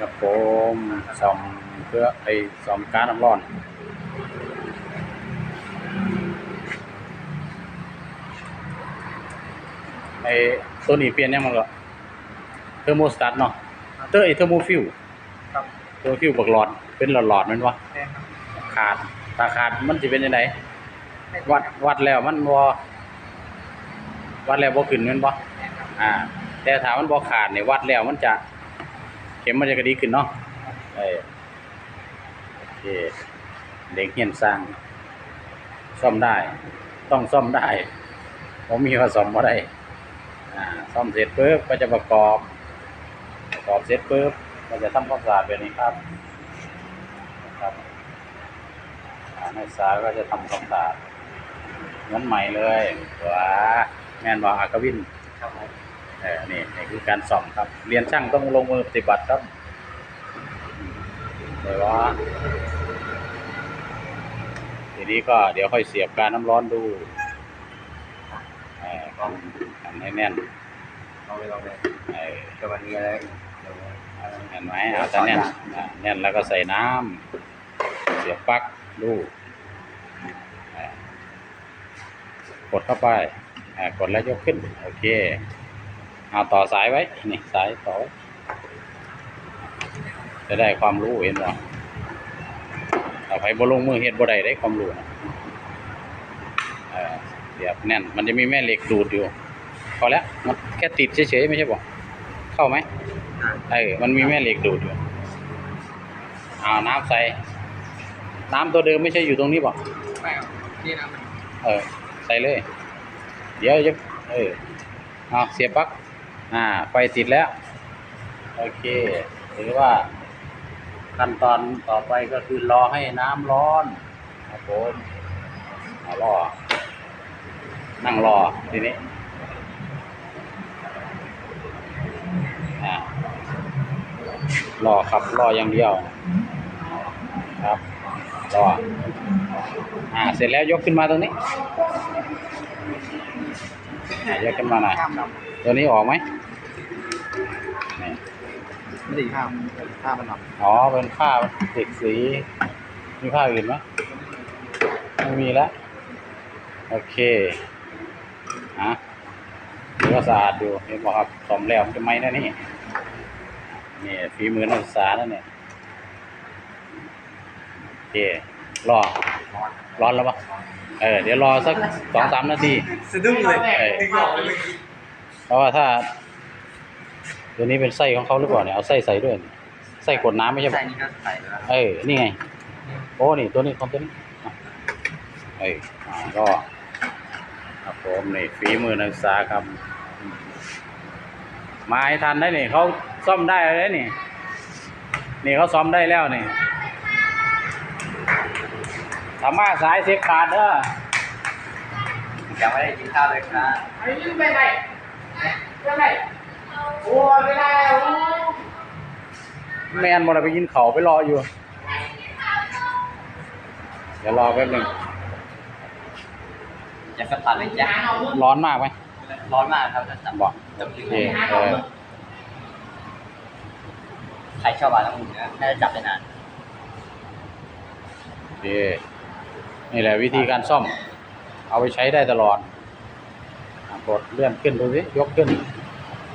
ครับผมซ่อมเพื่อไอ้ซ่อมการน้ำร้อนไอ้ตัวนี้เปลี่ยนยังมันก็เทอร์โมสตัทเนาะเตอร์ไอ้เทอร์โมฟิวครับเทอร์โมฟิวบักหลอดเป็นหลอดๆแมันวะแม่นครับขาดถ้าขาดมันสิเป็นจังไดวัดวัดแล้วมันบ่วัดแล้วบ่ขึ้นแม่นบ่แม่นครับอ่า แต่ถ้ามันบ่ขาดนี่วัดแล้วมันจะเข็มมันจะกระดีขึ้นเนาะเออโอเคเด็กเฮียนสร้าง ซ่อมได้ ต้องซ่อมได้ ผมมีว่าซ่อมบ่ได้ซ่อมเสร็จปุ๊บก็จะประกอบ ประกอบเสร็จปุ๊บก็จะทำความสะอาดแบบนี้ครับนะครับนักศึกษาก็จะทำความสะอาดเหมือนใหม่เลยว้าแมนบ่อากวิน ออนี่นี่คือการส่องครับ เรียนช่างต้องลงมือปฏิบัติครับแต่ว่าทีนี้ก็เดี๋ยวค่อยเสียบการน้ำร้อนดูเออทำทำให้แน่นลองไปลองเลยเออเดี๋ยววันนี้อะไรเดี๋ยวเห็นไหมเอาแต่แน่นแน่นแล้วก็ใส่น้ำเสียบปลั๊กดูกดเข้าไปกดแล้วยกขึ้น โอเค เอาต่อสายไว้ นี่สายต่อไว้จะได้ความรู้เห็นบ่ถ้าไปบ่ลงมือเฮ็ดบ่ได้ได้ความรู้นะเออเสียบแน่น มันจะมีแม่เหล็กดูดอยู่ พอแล้ว มันแค่ติดเฉยๆไม่ใช่บ่เข้าไหมเออมันมีแม่เหล็กดูดอยู่เอาน้ำใส่ น้ำตัวเดิมไม่ใช่อยู่ตรงนี้บ่ไม่ครับนี่นะมันเออ ใส่เลย เดี๋ยวจะเออเอาเสียบปลั๊ก อ่าไฟติดแล้ว โอเคถือว่า ขั้นตอนต่อไปก็คือรอให้น้ำร้อนครับผมรอ นั่งรอทีนี้อ่ารอครับรออย่างเดียว ครับรออ่า เสร็จแล้วยกขึ้นมาตรงนี้ยกขึ้นมาหน่อยครับ ตัวนี้ออกไหมนี่ไม่ได้ข้ามข้ามมันหรอกอ๋อ เป็นผ้าติดสี มีผ้าอื่นไหมไม่มีแล้ว โอเคอะดูว่าสะอาดอยู่เห็นบอกครับสอมแล้วมันจะไหมนะนี่ นี่ฝีมือนักศึกษาแล้วเนี่ยโอเครอ ร้อนแล้วปะเออ เดี๋ยวรอสักสองสามนาที สะดุ้งเลยเออ นึกออกเลยเมื่อกี้ เพราะว่าถ้าตัวนี้เป็นไส้ของเขาหรือเปล่าเนี่ยเอาไส้ใส่ด้วยนี่ไส้กดน้ำไม่ใช่ใส่ปะนี่ก็ใส่แล้วเออนี่ไง โอ้นี่ตัวนี้ของตัวนี้อะเอ้ยอ่าก็ครับผมนี่ฝีมือนักศึกษาครับอืมมาให้ทันได้นี่เขาซ่อมได้เลยนี่ นี่เขาซ่อมได้แล้วนี่สามารถสายเสียขาดเด้อยังไม่ได้กินข้าวเลยครับไอ้นี่ไปไหนไปไหนโอ้ยไปไหนโอ้ย แมนบ่ได้ไปกินเขาไปรออยู่ เดี๋ยวรอแป๊บหนึงอย่าสัมผัสเลยจ้าร้อนมากไหมร้อนมากครับจะสัมบอกจะโอถึงเคเออใครชอบอ่านน้ำอุ่นนะน่าจะจับได้นานโอเคนี่แหละวิธีการซ่อม เอาไปใช้ได้ตลอด กดเลื่อนขึ้นดูสิยกขึ้น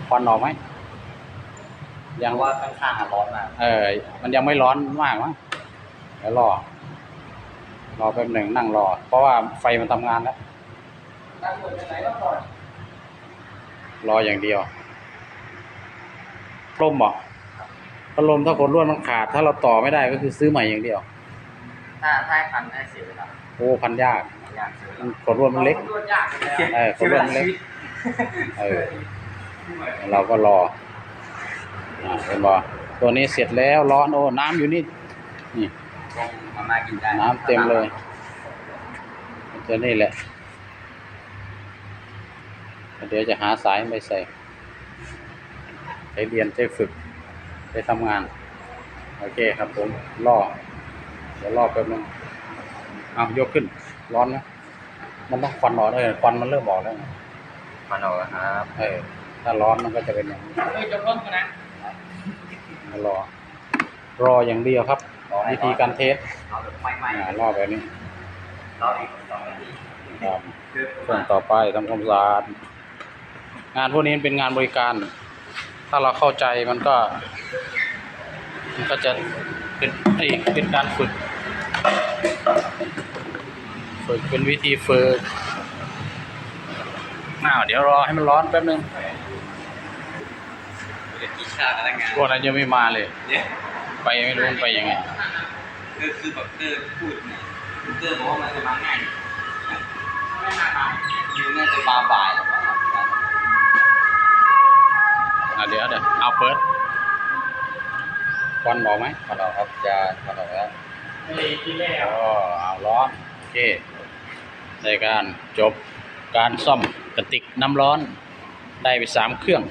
ควันออกไหมยัยังงว่าข้างๆอะร้อนมากเออ มันยังไม่ร้อนมากมั้งเดี๋ยวรอ รอแป๊บหนึ่งนั่งรอ เพราะว่าไฟมันทำงานแล้วตำรวจไปไหนก็ก่อนรออย่างเดียวลมบอกพัดลมถ้ากดลวดมันขาด ถ้าเราต่อไม่ได้ก็คือซื้อใหม่อย่างเดียว ถ้าถ้าให้พันให้เสียเวลาโอ้พันยากอยากเสียเวมันลากดลวดมันเล็กตำรวจยากเลยเออกดลวดมันเล็กเออเราก็รออ่าเป็นบอตัวนี้เสร็จแล้วร้อนโอ้น้ำอยู่นี่นี่คงมาม่ากินได้น้ำเต็มเลยตัวนี้แหละ เดี๋ยวจะหาสายไปใส่ไปเรียนไปฝึกไปทำงาน โอเคครับผมรอเดี๋ยวรอแป๊บนึง เอายกขึ้น ร้อนนะมันต้องควันออกเลยควันมันเริ่มออกแล้วไงมันออกแล้วครับเออถ้าร้อนมันก็จะเป็นอย่างนี้เฮ้ยจะร่วมกันนะรอ รออย่างเดียวครับวิธีการเทสเอาแบบใหม่อ่ารอแบบนี้ๆรออีกสองนาทีครับคือส่วนต่อไปทำความสะอาดงานพวกนี้เป็นงานบริการ ถ้าเราเข้าใจมันก็ มันก็จะเป็นเอ้ยเป็นการฝึก ฝึกเป็นวิธีฝึกอ้าวเดี๋ยวรอให้มันร้อนแป๊บนึงเดี๋ยวกินข้าวกันแล้วงานพวกนั้นยังไม่มาเลย เนี่ยไปไม่รู้มันไปยังไงคือคือแบบเตอร์พูดเนี่ยเตอร์บอกว่ามันจะมาง่ายไม่มาบ่ายยูน่าจะมาบ่ายหรอกวะอะเดี๋ยวเดี๋ยวเอาเปิดควันบอกไหมพอเราครับจะพอเราแล้วอ๋อเอาร้อนโอเค ในการจบการซ่อมกระติกน้ำร้อนได้ไปสามเครื่อง